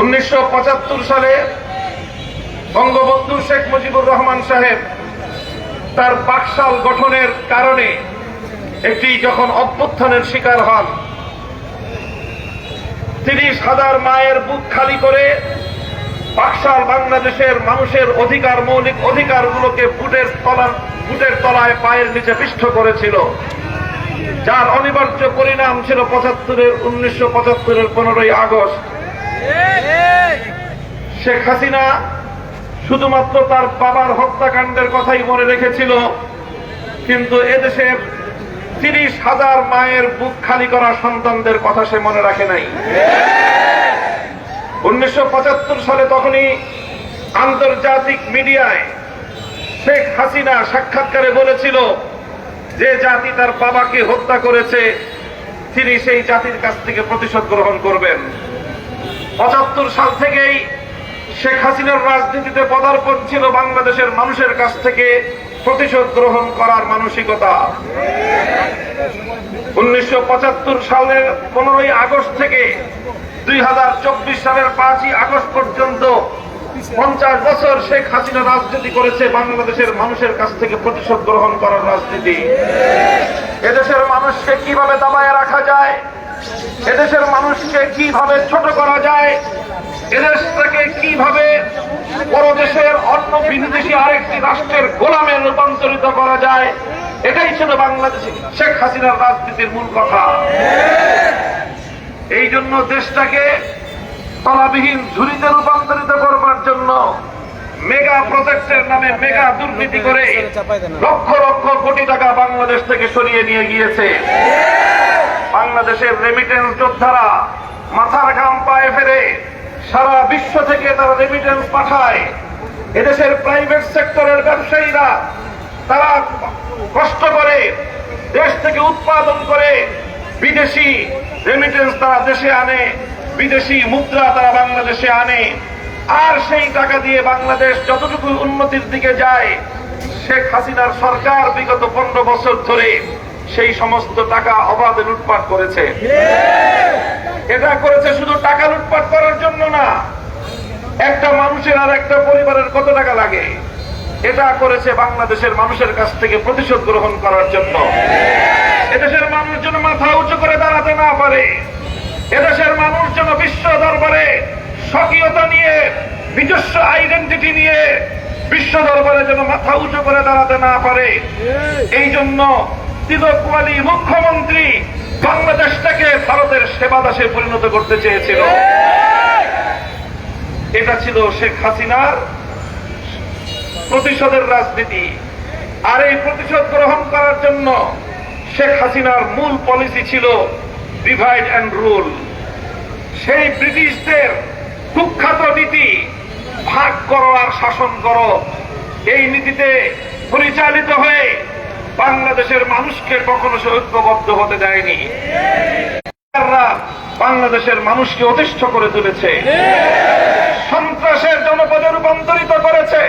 উনিশশো পঁচাত্তর সালে বঙ্গবন্ধু শেখ মুজিবুর রহমান সাহেব তার বাকশাল গঠনের কারণে একটি যখন অভ্যুত্থানের শিকার হন তিরিশ হাজার মায়ের বুক খালি করে বাকশাল বাংলাদেশের মানুষের অধিকার, মৌলিক অধিকারগুলোকে বুটের তলার, বুটের তলায় পায়ের নিচে পিষ্ট করেছিল, যার অনিবার্য পরিণাম ছিল পঁচাত্তরের, উনিশশো পঁচাত্তরের পনেরোই আগস্ট। শেখ হাসিনা শুধুমাত্র তার বাবার হত্যাকাণ্ডের কথাই মনে রেখেছিল, কিন্তু এদেশের তিরিশ হাজার মায়ের বুক খালি করা সন্তানদের কথা সে মনে রাখে নাই। উনিশশো পঁচাত্তর সালে তখনই আন্তর্জাতিক মিডিয়ায় শেখ হাসিনা সাক্ষাৎকারে বলেছিল, যে জাতি তার বাবাকে হত্যা করেছে, তিনি সেই জাতির কাছ থেকে প্রতিশোধ গ্রহণ করবেন। পঁচাত্তর সাল থেকেই শেখ হাসিনার রাজনীতিতে পদার্পণ ছিল বাংলাদেশের মানুষের কাছ থেকে প্রতিশোধ গ্রহণ করার মানসিকতা। উনিশশো পঁচাত্তর সালের পনেরোই আগস্ট থেকে দুই হাজার চব্বিশ সালের পাঁচই আগস্ট পর্যন্ত পঞ্চাশ বছর শেখ হাসিনা রাজনীতি করেছে বাংলাদেশের মানুষের কাছ থেকে প্রতিশোধ গ্রহণ করার রাজনীতি। এদেশের মানুষকে কীভাবে দাবায় রাখা যায়? এদেশের মানুষকে কীভাবে ছোট করা যায়, এদেশটাকে কীভাবে পরদেশের অন্য বিদেশি আরেকটি রাষ্ট্রের গোলামে রূপান্তরিত করা যায়, এটাই ছিল বাংলাদেশে শেখ হাসিনার রাজনীতির মূল কথা। এই জন্য দেশটাকে তলাবিহীন ঝুড়িতে রূপান্তরিত করবার জন্য মেগা প্রজেক্টের নামে মেগা দুর্নীতি করে লক্ষ লক্ষ কোটি টাকা বাংলাদেশ থেকে সরিয়ে নিয়ে গিয়েছে। বাংলাদেশের রেমিটেন্স যোদ্ধারা মাথার ঘাম পায়ে ফেরে সারা বিশ্ব থেকে তারা রেমিটেন্স পাঠায়। এদেশের প্রাইভেট সেক্টরের ব্যবসায়ীরা, তারা কষ্ট করে দেশ থেকে উৎপাদন করে বিদেশি রেমিটেন্স তারা দেশে আনে, বিদেশি মুদ্রা তারা বাংলাদেশে আনে। আর সেই টাকা দিয়ে বাংলাদেশ যতটুকু উন্নতির দিকে যায়, শেখ হাসিনার সরকার বিগত পনেরো বছর ধরে সেই সমস্ত টাকা অবাধে লুটপাট করেছে। এটা করেছে শুধু টাকা লুটপাট করার জন্য না, একটা মানুষের আর একটা পরিবারের কত টাকা লাগে? এটা করেছে বাংলাদেশের মানুষের কাছ থেকে প্রতিশোধ গ্রহণ করার জন্য। এদেশের মানুষ যেন মাথা উঁচু করে দাঁড়াতে না পারে। এদেশের মানুষ যেন বিশ্ব দরবারে স্বকীয়তা নিয়ে, নিজস্ব আইডেন্টিটি নিয়ে বিশ্ব দরবারে যেন মাথা উঁচু করে দাঁড়াতে না পারে। এই জন্য তিলক আলী মুখ্যমন্ত্রী বাংলাদেশটাকে ভারতের সেবা দাসে পরিণত করতে চেয়েছিল। এটা ছিল শেখ হাসিনার প্রতিশোধের রাজনীতি। আর এই প্রতিশোধ গ্রহণ করার জন্য শেখ হাসিনার মূল পলিসি ছিল ডিভাইড অ্যান্ড রুল সেই ব্রিটিশদের কুখ্যাত নীতি, ভাগ করো আর শাসন করো। এই নীতিতে পরিচালিত হয়ে বাংলাদেশের মানুষকে কখনো সে ঐক্যবদ্ধ হতে দেয়নি। বাংলাদেশের মানুষকে অতিষ্ঠ করে তুলেছে। সন্ত্রাসের জনপদে রূপান্তরিত করেছে।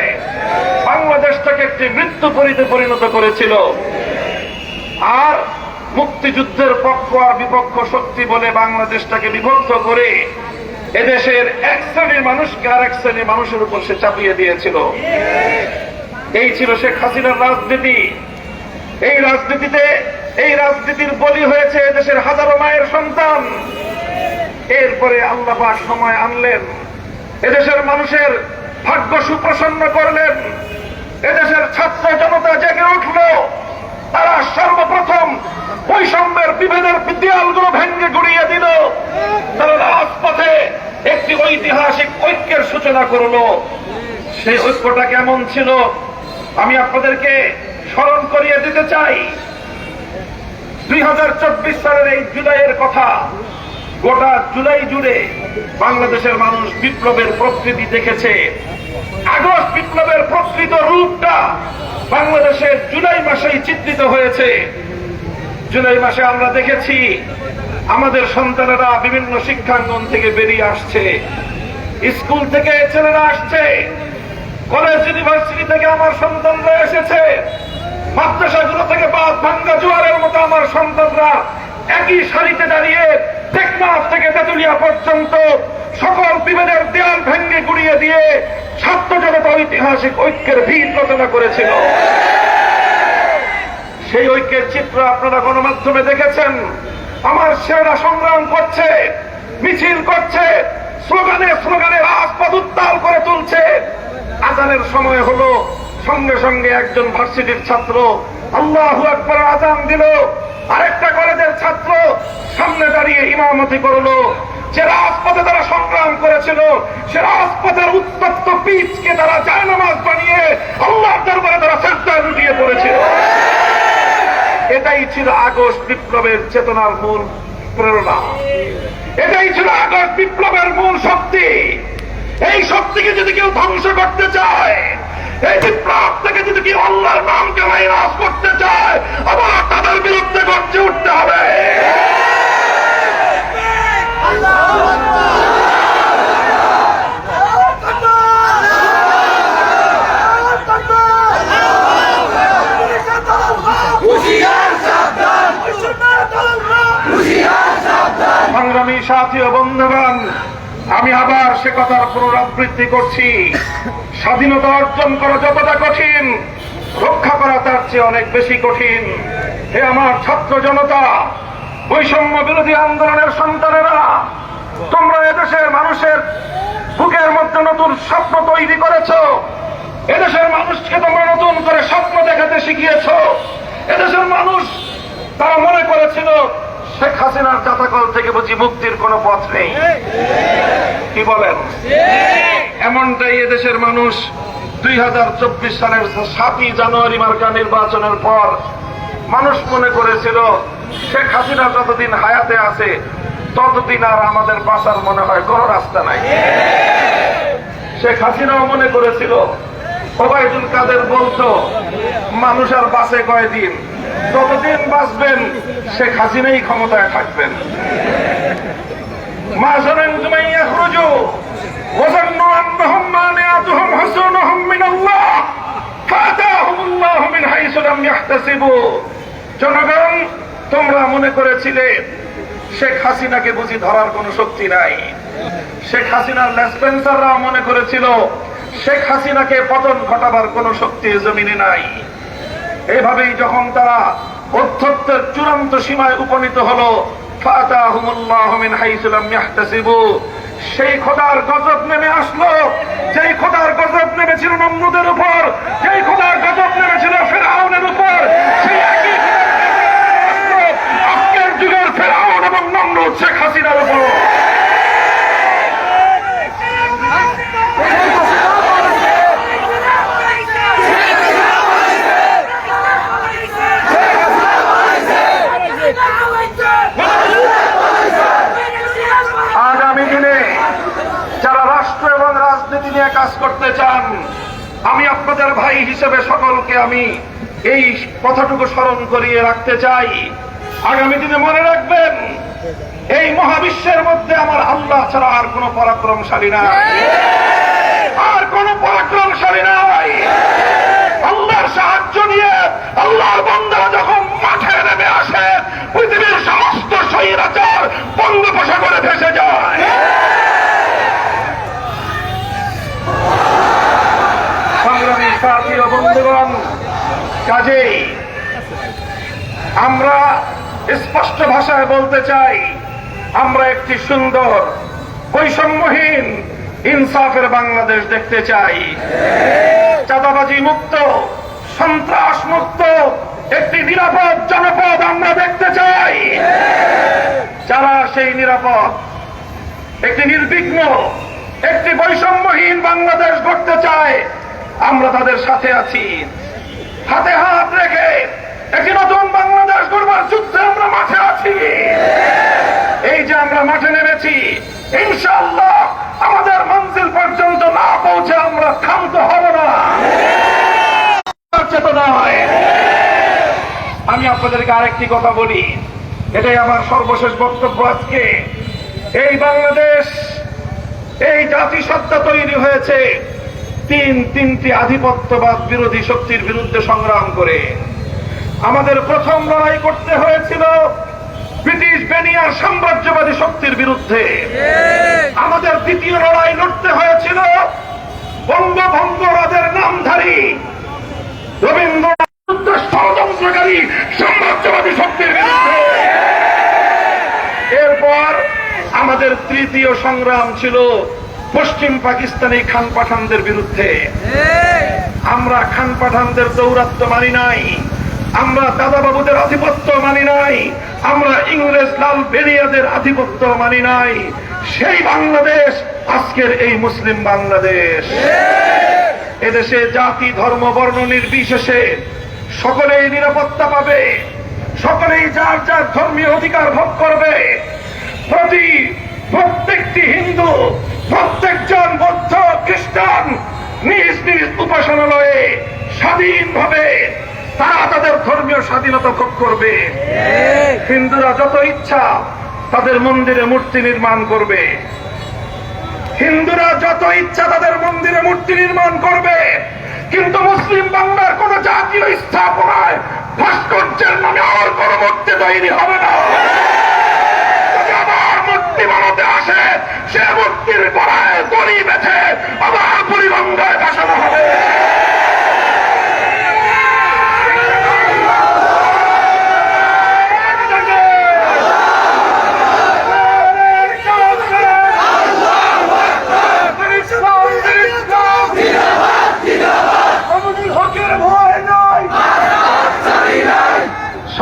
বাংলাদেশটাকে একটি মৃত্যু পরিণত করেছিল। আর মুক্তিযুদ্ধের পক্ষ আর বিপক্ষ শক্তি বলে বাংলাদেশটাকে বিভক্ত করে এদেশের এক শ্রেণির মানুষকে আর এক শ্রেণির মানুষের উপর সে চাপিয়ে দিয়েছিল। এই ছিল শেখ হাসিনার রাজনীতি। এই রাজনীতিতে, এই রাজনীতির বলি হয়েছে দেশের হাজারো মায়ের সন্তান। এরপরে আল্লাহ সময় আনলেন। এদেশের মানুষের ভাগ্য সুপ্রসন্ন করলেন। এদেশের ছাত্র জনতা জেগে উঠল। তারা সর্বপ্রথম বৈষম্যের বিভেদের দেয়ালগুলো ভেঙ্গে গুড়িয়ে দিল। তারা রাজপথে একটি ঐতিহাসিক ঐক্যের সূচনা করল। সেই ঐক্যটা কেমন ছিল? আমি আপনাদেরকে স্মরণ করিয়ে দিতে চাই। দুই হাজার চব্বিশ সালের এই জুলাইয়ের কথা গোটা জুলাই জুড়ে বাংলাদেশের মানুষ বিপ্লবের প্রকৃতি দেখেছে। আগস্ট বিপ্লবের প্রকৃত রূপটা বাংলাদেশের জুলাই মাসেই চিত্রিত হয়েছে। জুলাই মাসে আমরা দেখেছি আমাদের সন্তানেরা বিভিন্ন শিক্ষাঙ্গন থেকে বেরিয়ে আসছে। স্কুল থেকে ছেলেরা আসছে। কলেজ, ইউনিভার্সিটি থেকে আমার সন্তানরা এসেছে। মাদ্রাসাগুলো থেকে বাদ ভাঙ্গা জোয়ারের মতো আমার সন্তানরা একই সারিতে দাঁড়িয়ে টেকনাফ থেকে তেতুলিয়া পর্যন্ত সকল বিভেদের দেয়াল ভেঙ্গে গুড়িয়ে দিয়ে ছাত্র জনতা ঐতিহাসিক ঐক্যের ভিত রচনা করেছিল। সেই ঐক্যের চিত্র আপনারা গণমাধ্যমে দেখেছেন। আমার সেরা সংগ্রাম করছে, মিছিল করছে, স্লোগানে স্লোগানে রাজপথ উত্তাল করে তুলছে। আজানের সময় হলো সঙ্গে সঙ্গে একজন ভার্সিটির ছাত্র আল্লাহ একবার আজান দিল। আরেকটা কলেজের ছাত্র সামনে দাঁড়িয়ে ইমামতি করল। যে রাজপথে তারা সংগ্রাম করেছিল, সে রাজপথের উত্তপ্ত পিচকে তারা জায়নামাজ বানিয়ে আল্লাহর দরবারে তারা চেষ্টায় লুটিয়ে পড়েছিল। এটাই ছিল আগস্ট বিপ্লবের চেতনার মূল প্রেরণা। এটাই ছিল আগস্ট বিপ্লবের মূল শক্তি। এই শক্তিকে যদি কেউ ধ্বংস করতে চায় এই বিপ্লব থেকে যদি কেউ আল্লাহর নামকে মাইনাস করতে চায়, আবার তাদের বিরুদ্ধে গর্জে উঠতে হবে। সংগ্রামী সাথী বন্ধুগণ, আমি আবার সে কথার পুনরাবৃত্তি করছি। স্বাধীনতা অর্জন করা যতটা কঠিন, রক্ষা করা তার চেয়ে অনেক বেশি কঠিন। হে আমার ছাত্র জনতা, বৈষম্য বিরোধী আন্দোলনের সন্তানেরা, তোমরা এদেশের মানুষের বুকের মধ্যে নতুন স্বপ্ন তৈরি করেছ। এদেশের মানুষকে তোমরা নতুন করে স্বপ্ন দেখাতে শিখিয়েছ। এদেশের মানুষ, তারা মনে করেছিল, শেখ হাসিনার চাতাকল থেকে বুঝি মুক্তির কোনো পথ নেই। কি বলেন? এমনটাই এদেশের মানুষ দুই হাজার চব্বিশ সালের সাতই জানুয়ারি মার্কা নির্বাচনের পর মানুষ মনে করেছিল, শেখ হাসিনা যতদিন হায়াতে আছে, ততদিন আর আমাদের বাঁচার মনে হয় কোনো রাস্তা নাই। শেখ হাসিনাও মনে করেছিল, ওবায়দুল কাদের বলতো, মানুষ আর বাঁচে কয়দিন? ততদিন বাঁচবেন, শেখ হাসিনাই ক্ষমতায় থাকবেন। মা শোনেন তুমি এখন وظنوا أنهم مانعتهم حصونهم من الله فأتاهم الله من حيث لم يحتسبوا জনগণ তোমরা মনে করেছিলে শেখ হাসিনাকে বুঝি ধরার কোনো শক্তি নাই শেখ হাসিনার লেসপেন্সাররাও মনে করেছিল শেখ হাসিনাকে পতন ঘটাবার কোনো শক্তি এ জমিনে নাই এভাবেই যখন তারা অধ্যত্বের চূড়ান্ত সীমায় উপনীত হলো ফাতাহুমুল্লাহু মিন হাইসু লাম ইয়াহতাসিবু সেই খোদার গজব নেমে আসলো। যেই খোদার গজব নেমেছিল নমরুদের উপর, যেই খোদার গজব নেমেছিল ফেরাউনের উপর, সেই একই আজকের যুগের ফেরাউন এবং নমরুদ শেখ হাসিনার উপর আগামী দিনে যারা রাষ্ট্র এবং রাজনীতি নিয়ে কাজ করতে চান, আমি আপনাদের ভাই হিসেবে সকলকে আমি এই কথাটুকু স্মরণ করিয়ে রাখতে চাই। আগামী দিনে মনে রাখবেন, এই মহাবিশ্বের মধ্যে আমার আল্লাহ ছাড়া আর কোন পরাক্রমশালী নাই। আর কোন পরাক্রমশালী নাই। আল্লাহর সাহায্য নিয়ে আল্লাহর বন্দারা যখন মাঠে নেমে আসে পৃথিবীর সমস্ত স্বৈরাচার বঙ্গোপসাগরে ভেসে যায় সংগ্রামী সাথী ও বন্ধুগণ কাজেই আমরা স্পষ্ট ভাষায় বলতে চাই, আমরা একটি সুন্দর, বৈষম্যহীন, ইনসাফের বাংলাদেশ দেখতে চাই। চাঁদাবাজি মুক্ত, সন্ত্রাস মুক্ত, একটি নিরাপদ জনপদ আমরা দেখতে চাই। যারা সেই নিরাপদ, একটি নির্বিঘ্ন, একটি বৈষম্যহীন বাংলাদেশ গড়তে চায়, আমরা তাদের সাথে আছি। হাতে হাত রেখে একটি নতুন বাংলাদেশ গড়বার যুদ্ধে আমরা মাঠে আছি। এই যে আমরা মাঠে নেমেছি, ইনশাআল্লাহ আমাদের মঞ্জিল পর্যন্ত না পৌঁছে আমরা ক্ষান্ত হব না। আমি আপনাদেরকে আরেকটি কথা বলি, এটাই আমার সর্বশেষ বক্তব্য আজকে। এই বাংলাদেশ, এই জাতিসত্তা তৈরি হয়েছে, তিন তিনটি আধিপত্যবাদ বিরোধী শক্তির বিরুদ্ধে সংগ্রাম করে। আমাদের প্রথম লড়াই করতে হয়েছিল ব্রিটিশ বেনিয়ার সাম্রাজ্যবাদী শক্তির বিরুদ্ধে। আমাদের দ্বিতীয় লড়াই লড়তে হয়েছিল বঙ্গভঙ্গ রাজের নামধারী রবীন্দ্রনাথ ষড়যন্ত্রকারী সাম্রাজ্যবাদী শক্তির বিরুদ্ধে। এরপর আমাদের তৃতীয় সংগ্রাম ছিল পশ্চিম পাকিস্তানি খান পাঠানদের বিরুদ্ধে। আমরা খান পাঠানদের দৌরাত্ম মানি নাই। আমরা দাদাবাবুদের আধিপত্য মানি নাই। আমরা ইংরেজ লাল বেরিয়াদের আধিপত্য মানি নাই। সেই বাংলাদেশ, আজকের এই মুসলিম বাংলাদেশ। এদেশে জাতি, ধর্ম, বর্ণ নির্বিশেষে সকলেই নিরাপত্তা পাবে। সকলেই যার যার ধর্মীয় অধিকার ভোগ করবে। প্রতি প্রত্যেকটি হিন্দু, প্রত্যেকজন বৌদ্ধ, খ্রিস্টান নিজ নিজ উপাসনালয়ে স্বাধীনভাবে তারা তাদের ধর্মীয় স্বাধীনতা ভোগ করবে। হিন্দুরা যত ইচ্ছা, তাদের মন্দিরে মূর্তি নির্মাণ করবে। হিন্দুরা যত ইচ্ছা, তাদের মন্দিরে মূর্তি নির্মাণ করবে। কিন্তু মুসলিম বাংলার কোন জাতীয় স্থাপনায় ভাস্কর্যের নামে আর কোন মূর্তি তৈরি হবে না। সে মূর্তির গড়ায় দড়ি বেঁধে আবার পরিবঙ্গায় বসানো হবে।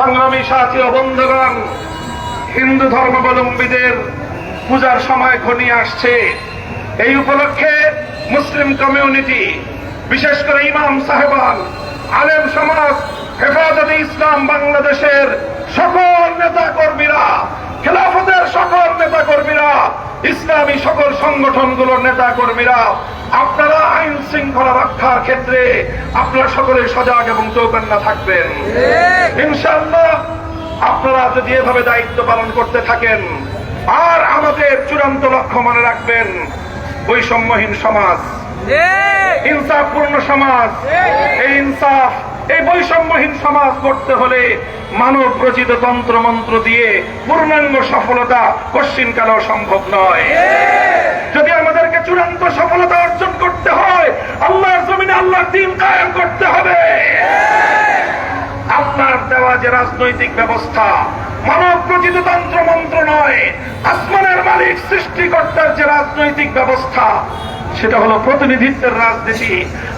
সংগ্রামী সাথী ও বন্ধুগণ, হিন্দু ধর্মাবলম্বীদের পূজার সময় ঘনিয়ে আসছে। এই উপলক্ষে মুসলিম কমিউনিটি, বিশেষ করে ইমাম সাহেবান, আলেম সমাজ, হেফাজতে ইসলাম বাংলাদেশের সকল নেতা কর্মীরা খেলাফতের সকল নেতা কর্মীরা ইসলামী সকল সংগঠনগুলোর নেতা কর্মীরা আপনারা আইন শৃঙ্খলা রক্ষার ক্ষেত্রে আপনারা সকলে সজাগ এবং চৌকান্না থাকবেন। ইনশাআল্লাহ আপনারা যদি এভাবে দায়িত্ব পালন করতে থাকেন আর আমাদের চূড়ান্ত লক্ষ্য মনে রাখবেন বৈষম্যহীন সমাজ ইনসাফপূর্ণ সমাজ এই ইনসাফ এই বৈষম্যহীন সমাজ করতে হলে মানব রচিত তন্ত্র মন্ত্র দিয়ে পূর্ণাঙ্গ সফলতা কশ্চিন কালেও সম্ভব নয়। যদি আমাদেরকে চূড়ান্ত সফলতা অর্জন করতে হয়, আল্লাহর জমিনে আল্লাহর দিন কায়েম করতে হবে। আপনার দেওয়া যে রাজনৈতিক ব্যবস্থা মানব রচিত তন্ত্র মন্ত্র নয়, আসমানের মালিক সৃষ্টিকর্তার যে রাজনৈতিক ব্যবস্থা সেটা হলো প্রতিনিধিত্বের রাজনীতি।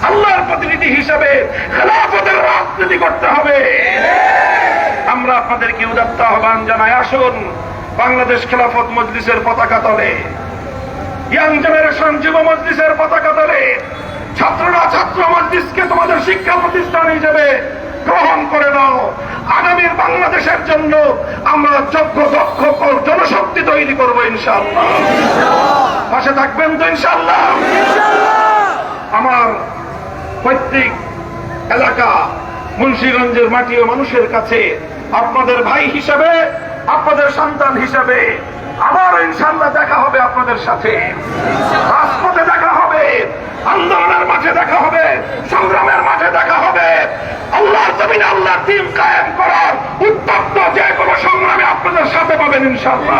আল্লাহর প্রতিনিধি হিসাবে খেলাফতের রাজনীতি করতে হবে। আমরা আপনাদেরকে উদাত্ত আহ্বান জানাই, আসুন বাংলাদেশ খেলাফত মজলিসের পতাকা তলে, ইয়াং জেনারেশন যুব মজলিসের পতাকা তলে, ছাত্ররা ছাত্র মজলিসকে তোমাদের শিক্ষা প্রতিষ্ঠান হিসেবে গ্রহণ করে নাও। আগামীর বাংলাদেশের জন্য আমরা যোগ্য, দক্ষ, জনশক্তি তৈরি করব ইনশাআল্লাহ। পাশে থাকবেন তো ইনশাআল্লাহ। আমার প্রত্যেক এলাকা মুন্সিগঞ্জের মাটি ও মানুষের কাছে আপনাদের ভাই হিসাবে আপনাদের সন্তান হিসাবে আবার ইনশাল্লাহ দেখা হবে আপনাদের সাথে। রাজপথে দেখা হবে আন্দোলনের মাঠে দেখা হবে সংগ্রামের মাঠে দেখা হবে। আল্লাহ জমিনে আল্লাহর টিম কায়েম করার উত্তপ্ত যে কোনো সংগ্রামে আপনাদের সাথে পাবেন ইনশাল্লাহ